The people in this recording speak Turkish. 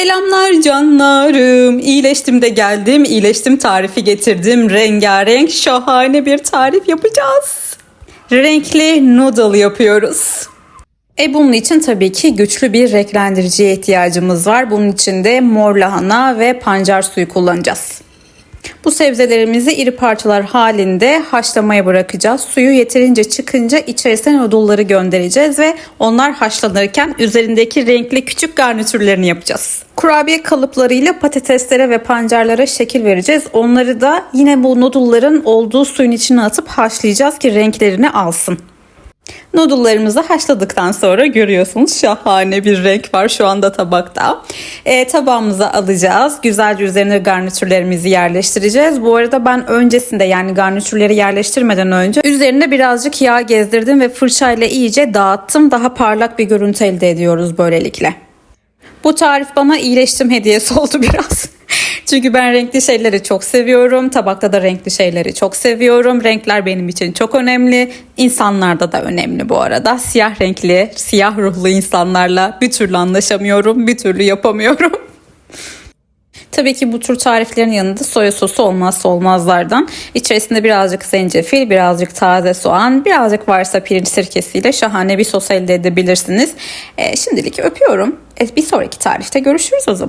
Selamlar canlarım. İyileştim de geldim. İyileştim tarifi getirdim. Rengarenk şahane bir tarif yapacağız. Renkli noodle yapıyoruz. E bunun için tabii ki güçlü bir renklendiriciye ihtiyacımız var. Bunun için de mor lahana ve pancar suyu kullanacağız. Bu sebzelerimizi iri parçalar halinde haşlamaya bırakacağız. Suyu yeterince çıkınca içerisine noodle'ları göndereceğiz ve onlar haşlanırken üzerindeki renkli küçük garnitürlerini yapacağız. Kurabiye kalıplarıyla patateslere ve pancarlara şekil vereceğiz. Onları da yine bu noodle'ların olduğu suyun içine atıp haşlayacağız ki renklerini alsın. Noodle'larımızı haşladıktan sonra görüyorsunuz şahane bir renk var şu anda tabakta. E, tabağımıza alacağız. Güzelce üzerine garnitürlerimizi yerleştireceğiz. Bu arada ben öncesinde yani garnitürleri yerleştirmeden önce üzerine birazcık yağ gezdirdim ve fırçayla iyice dağıttım. Daha parlak bir görüntü elde ediyoruz böylelikle. Bu tarif bana iyileştim hediyesi oldu biraz. Çünkü ben renkli şeyleri çok seviyorum. Tabakta da renkli şeyleri çok seviyorum. Renkler benim için çok önemli. İnsanlarda da önemli bu arada. Siyah renkli, siyah ruhlu insanlarla bir türlü anlaşamıyorum, bir türlü yapamıyorum. Tabii ki bu tür tariflerin yanında soya sosu olmazsa olmazlardan. İçerisinde birazcık zencefil, birazcık taze soğan, birazcık varsa pirinç sirkesiyle şahane bir sos elde edebilirsiniz. E, şimdilik öpüyorum. E, bir sonraki tarifte görüşürüz o zaman.